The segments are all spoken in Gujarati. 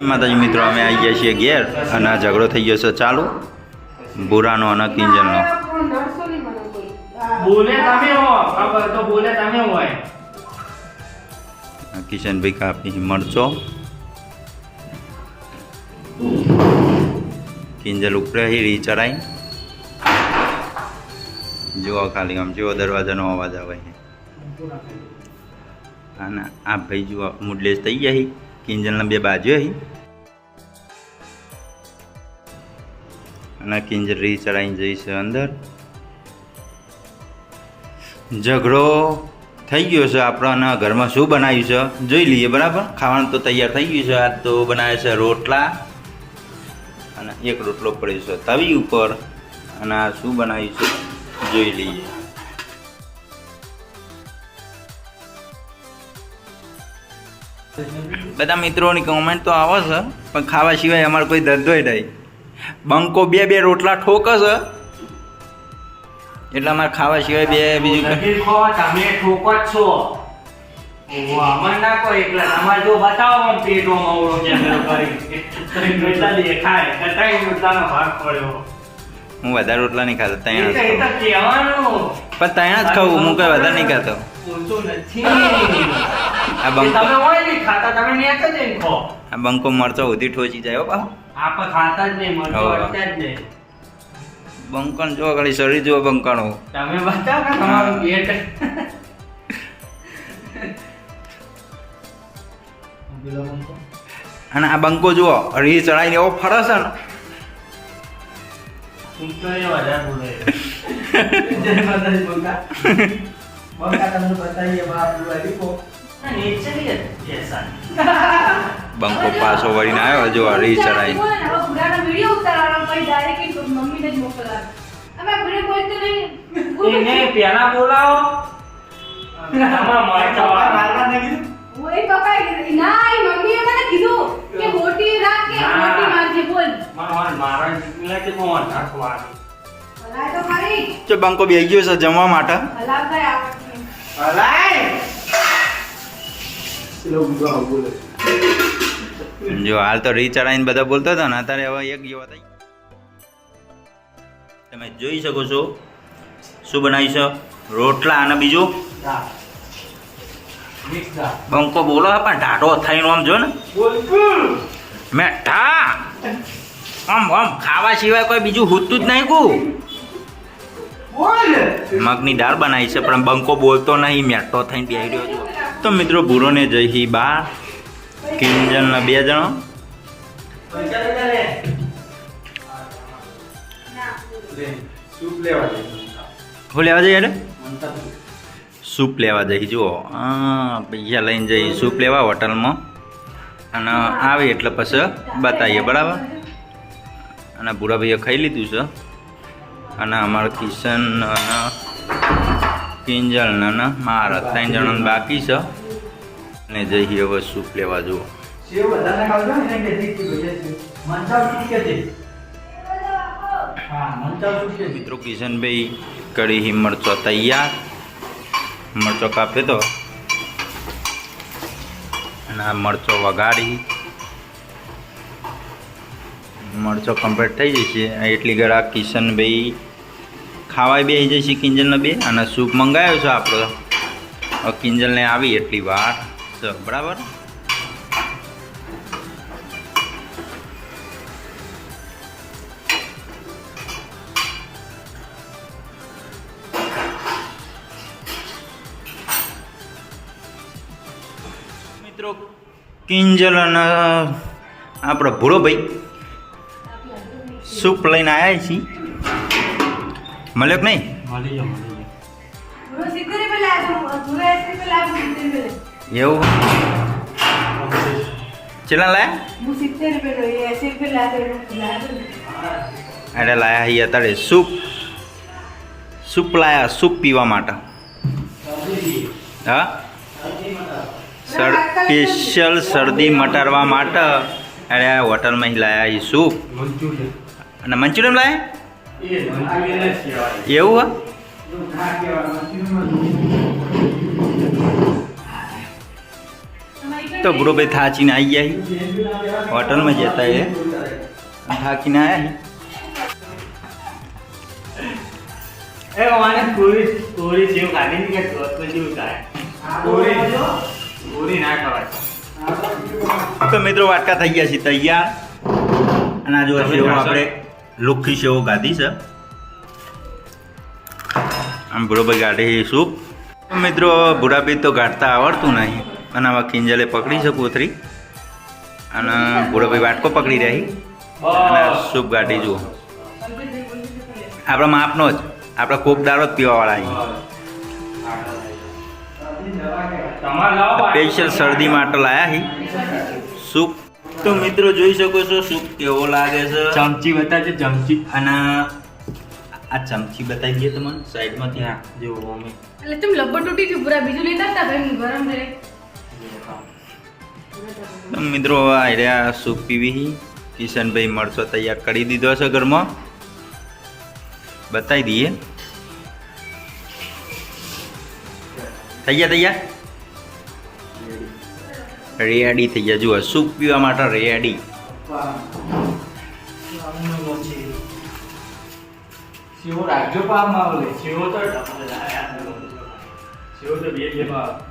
માતાજી મિત્રો અમે આવી ગયા છીએ ઘેર અને આ ઝઘડો થઈ ગયો છે ચાલુ. બુરાનો અને કિંજલનો. કિશનભાઈ કાપી મરચો. કિંજલ ઉપરે હીરી ચડાઈ જુઓ ખાલી આમ જેવો દરવાજાનો અવાજ આવે છે. અને આ ભાઈ જુઓ મુડલેસ થઈ ગયા કિંજલના બે બાજુ છે અને કિંજલ રી ચડાઈને જઈશે અંદર. ઝઘડો થઈ ગયો છે આપણા ઘરમાં શું બનાવ્યું છે? જોઈ લઈએ, બરાબર? ખાવાનું તો તૈયાર થઈ ગયું છે. આ તો બનાવે છે રોટલા અને એક રોટલો પડ્યો છે તવી ઉપર. અને આ શું બનાવ્યું છે? જોઈ લઈએ. બધા મિત્રોની કોમેન્ટ તો આવે છે પણ ખાવા સિવાય અમારો કોઈ ધંધોય નહીં. બંકો બે બે રોટલા ઠોકે છે. એટલે અમારે ખાવા સિવાય બે બીજું કંઈ- તમે ઠોકો જ છો. અમર ના કહો એકલા. તમારે જો બતાવો આમ પેટો મવડો કરી એટલા દેખાય. કે રોટલાનો ભાગ પડ્યો. હું વધારે રોટલા નહીં ખાતો એ જ એ તો ખાઉં. કહેવાનું. પણ ત્રણ જ ખાવું હું કઈ વધારે નહીં ખાતો. નથી. આ બંકો તમે હોય નહીં ખાતા તમે નેક જ એમ ખો. આ બંકો મરચો ઉધી ઠોચી જાય હો બા આપ ખાતા જ નહીં હવે. અડતા જ નહીં. બંકણ જો ઘડી શરીર જો બંકણો તમે બતાવો કે તમારું પેટ અને આ બંકો જુઓ રી ચડાઈને એવો ફરે છે ને. બંકા. તમને બતાવીએ બાપ બંકો પાછો વળીને આવ્યો જો રી ચડાઈને વીડિયો ઉતારવાનો પછી ડાયરેક્ટ મમ્મીને જ મોકલવાનો અમે વીડિયો કોઈ તો નહીં. એને પેલા બોલાવો. બંકો બે ગયો છે જમવા માટે. હલાવ જો હાલ તો રીચરાઈને બધા બોલતો હતા ને અત્યારે હવે એક જેવા થઈ તમે જોઈ શકો છો શું બનાવી છે? રોટલા અને બીજું? બંકો બોલો પણ ઢાઢો થઈને આમ જો ને. મેઠા. આમ આમ ખાવા સિવાય કોઈ બીજું હોતું જ નહીં કું. મગની દાળ બનાવી છે પણ બંકો બોલતો નહીં મેઠો થઈને બેહી રહ્યો છું. તો મિત્રો ભૂરોને જઈ બા કિંજલના બે જણો. હું લેવા જઈએ રે સૂપ લેવા જઈ જુઓ. પૈસા લઈને જઈ સૂપ લેવા હોટલમાં. અને આવે એટલે પછી બતાવીએ, બરાબર? અને ભૂરાભાઈએ ખાઈ લીધું છે. અને અમારા કિશન અને કિંજલ અને મારા ત્રણ જણાને બાકી છે અને જઈએ હવે સૂપ લેવા જુઓ ને મિત્રો કિશનભાઈ કઢી મરચો તૈયાર મરચો કાપે તો અને આ મરચો વગાડી મરચો કમ્પ્લીટ થઈ જશે એટલી ગળા કિશનભાઈ ખાવાય બે આવી જશે કિંજલને બે? અને સૂપ મંગાવ્યો છે આપણો. કિંજલને આવી એટલી વાર. છે બરાબર? મિત્રો, કિંજલ અને આપણો ભૂરો ભાઈ. સૂપ લઈને આવ્યા છીએ. મળ્યો કે નહીં? મળી જાવ મળી જાવ એવું? ચેલા લાયા? એટલે લાયા હી અત્યારે સૂપ. સૂપ લાયા સૂપ પીવા માટે. હા? સર સ્પેશિયલ શરદી મટાડવા માટે. અરે હોટલમાં લાયા એ સૂપ. અને મંચુરિયમ લાયા? એવું હા? તો બ્રો ભાઈ થાચીને આવી ગયા હોટલમાં જતા એ થાકીને આવ્યા એ પૂરી પૂરી જેવું ખાધી કે જેવું થાય. પૂરી પૂરી ના ખવાય. તો મિત્રો વાટકા થઈ ગયા છે તૈયાર. અને આ જો? આપણે લુખ્ખી સેવો ગાધી છે. આમ બરોબર ગાઢી સૂપ. મિત્રો બુઢાબી તો ગાઢતા આવડતું નહીં. અને આમાં કિંજલે પકડી છે કોથરી. અને બુઢાભાઈ વાટકો પકડી રહી. અને સૂપ ગાઢી જુઓ. આપણા માપનો જ. આપણે ખૂબ દારો જ પીવાવાળા અહીં. સ્પેશિયલ શરદી માટે લાયા હી. સૂપ તો મિત્રો જોઈ શકો છો સૂપ કેવો લાગે છે? ચમચી બતાવજો ચમચી. અને આ ચમચી બતાવી દઈએ તમને સાઈડમાંથી. હા. જો અમે એટલે તમે લબ્બર તૂટી ગયું પૂરા બીજું લેતા હતા ભાઈ ગરમ રે મિત્રો આ રહ્યા સૂપ પીવી કિશનભાઈ મળશો તૈયાર કરી દીધો છે ઘરમાં. બતાવી દઈએ. થઈ ગયા તૈયાર? રેડી થઈ ગયા. જુઓ સૂપ પીવા માટે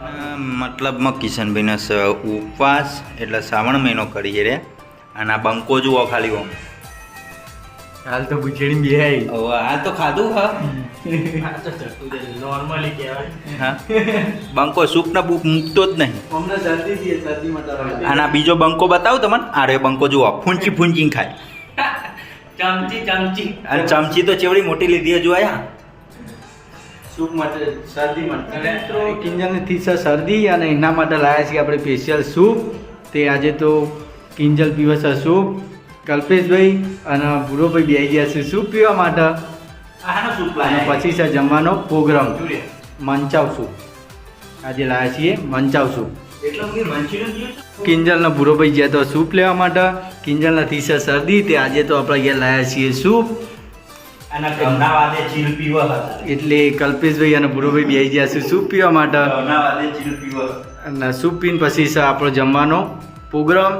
અ, મતલબમાં કિશનભાઈના ઉપવાસ એટલે શ્રાવણ મહિનો કરીએ રે. અને આ બંકો જુઓ ખાલી ઓમ. હાલ તો પૂછડી બે આ તો ખાધું હા. નોર્મલી કહેવાય હા. બંકો સૂપના બુક મૂકતો જ નહીં. અમને શરદી છે શરદી આના અને બીજો બંકો બતાવું તમને? આરે બંકો જુઓ ફૂંચી ફૂંચી ખાય. ચમચી ચમચી. અને ચમચી તો ચેવડી મોટી લીધી હજુ આયા. સૂપ માટે શરદી માટે. મિત્રો, કિંજલની થીસા શરદી અને એના માટે લાવ્યા છીએ આપણે સ્પેશિયલ સૂપ. તે આજે તો કિંજલ પીવે છે સૂપ. કલ્પેશભાઈ અને ભૂરોભાઈ બે ગયા છે સૂપ પીવા માટે. અને પછી છે જમવાનો પ્રોગ્રામ. Manchow soup. આજે લાવ્યા છીએ મંચાવ સૂપ. કિંજલનો ભૂરો ભાઈ ગયા તો સૂપ લેવા માટે. કિંજલના થીસા શરદી તે આજે તો આપણે ગયા લાવ્યા છીએ સૂપ. એટલે કલ્પેશભાઈ અને ભૂરોભાઈ બેસી ગયા છે સૂપ પીવા માટે. અને સૂપ પીને પછી છે આપણો જમવાનો પ્રોગ્રામ.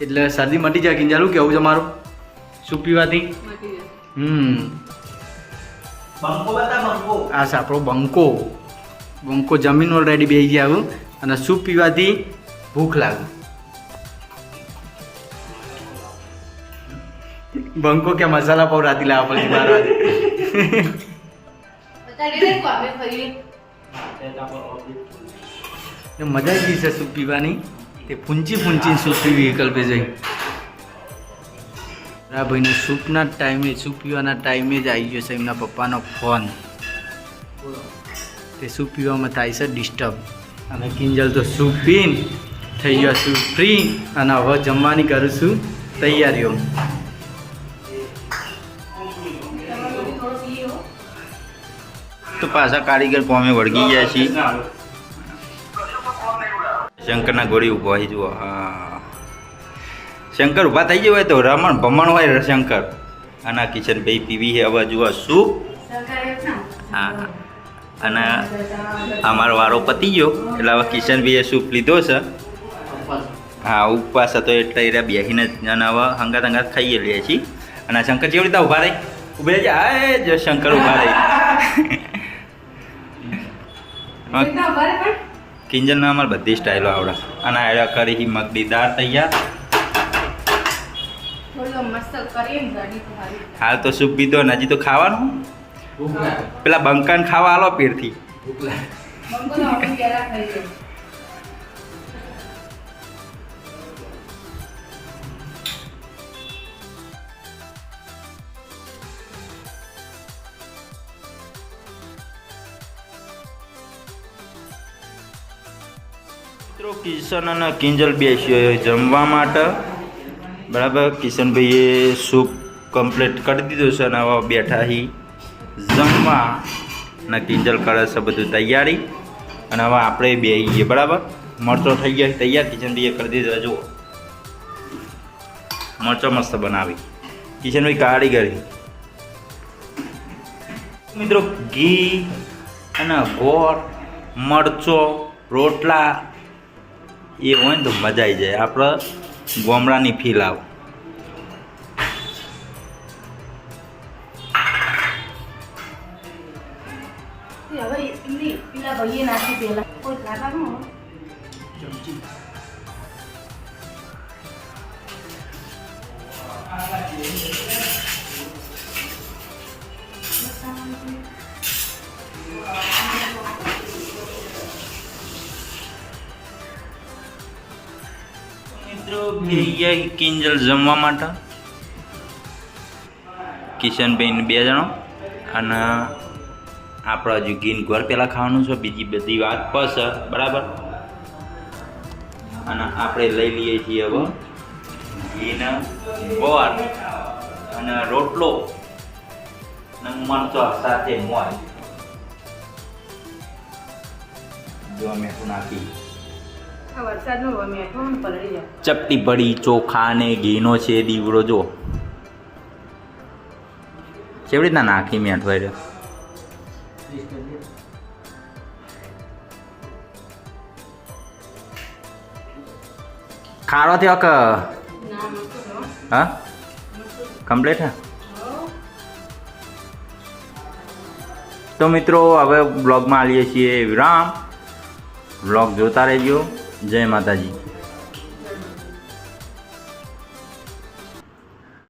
એટલે શરદી મટી જાય કિંજાલું કેવું તમારું? સૂપ પીવાથી? હમ. બંકો બતા બંકો. આ સાપડો બંકો. બંકો જમીન ઓલરેડી બેસી ગયા હું. અને સૂપ પીવાથી ભૂખ લાગે? બંકો કે મસાલા પાવ રાતી લાવવા પછી બાર વાગે મજા જ છે સૂપ પીવાની? તે ફૂંચી ફૂંચી સૂપ પીવી વિકલ્પે જઈ ભાઈને સૂપના ટાઈમે સૂપ પીવાના ટાઈમે જ આવી ગયો છે એમના પપ્પાનો ફોન. તે સૂપ પીવામાં થાય છે ડિસ્ટર્બ. અને કિંજલ તો સૂપ પીન થઈ ગયો છું ફ્રી અને હવે જમવાની કરું છું તૈયારીઓ. તો પાછા કારીગર પોમે વળગી ગયા છીએ. શંકરના ગોળી ઊભા જુઓ. હા. શંકર ઊભા થઈ ગયો હોય તો રમણ ભમણ હોય શંકર. અને કિશન ભાઈ પીવી છે હવે જુઓ સરકારે હા અને અમારો વારો પતી ગયો. એટલે હવે કિશનભાઈએ સૂપ લીધો છે. હા ઉપવાસ હતો એટલે એ બેસીને અને હવે હંગાત હંગાત ખાઈએ લઈએ છીએ. અને શંકર જેવી રીતે ઊભા રહી? ઉભે જ. હા જો શંકર ઊભા રહી. કિંજલના અમારે બધી સ્ટાઇલો આવડે. અને આયડા કરી મગની દાળ તૈયાર. થોડું મસ્ત કરીએ ને ગાડી તો હારી હાલ તો સૂપ પીધો ને હજી તો ખાવાનું પેલા બંકાને ખાવા આલો પેરથી બંગો તો આપણે પહેલા ખાઈ લઈએ મિત્રો કિશન અને કિંજલ બેસ્યો જમવા માટે બરાબર, કિશનભાઈએ સૂપ કમ્પ્લીટ કરી દીધું છે અને હવે બેઠા હી. જમવા અને કિંજલ કરે છે બધું તૈયારી. અને હવે આપણે બે જઈએ બરાબર? મરચો થઈ ગયા તૈયાર, કિશનભાઈએ કરી દીધો, જુઓ. મરચો મસ્ત બનાવી. કિશનભાઈ કારીગરી મિત્રો, ઘી અને ગોળ, મરચો, રોટલા, એ હોય ને તો મજા આવી જાય. આપણે ગોમડાની ફીલ આવે એ હવે કિંજલ જમવા માટે. કિશનભાઈ ને બે જણો. અને આપણે હજુ ગીન ઘર પહેલાં ખાવાનું છે, બીજી બધી વાત પછી બરાબર? અને આપણે લઈ લઈએ છીએ હવે ઘીને ગોળ અને રોટલો. અને મરચો સાથે મોય. જો મેઠું નાખી. ચપટી ભળી ચોખા ને ઘીનો છે દીવડો જો. કેવી રીતના નાખી મેં અઠવાડિયે? ખારો થયો કે? હો. હા? કમ્પ્લીટ હે? તો મિત્રો હવે બ્લોગમાં આવીએ છીએ વિરામ. બ્લોગ જોતા રહેજો. જય માતાજી.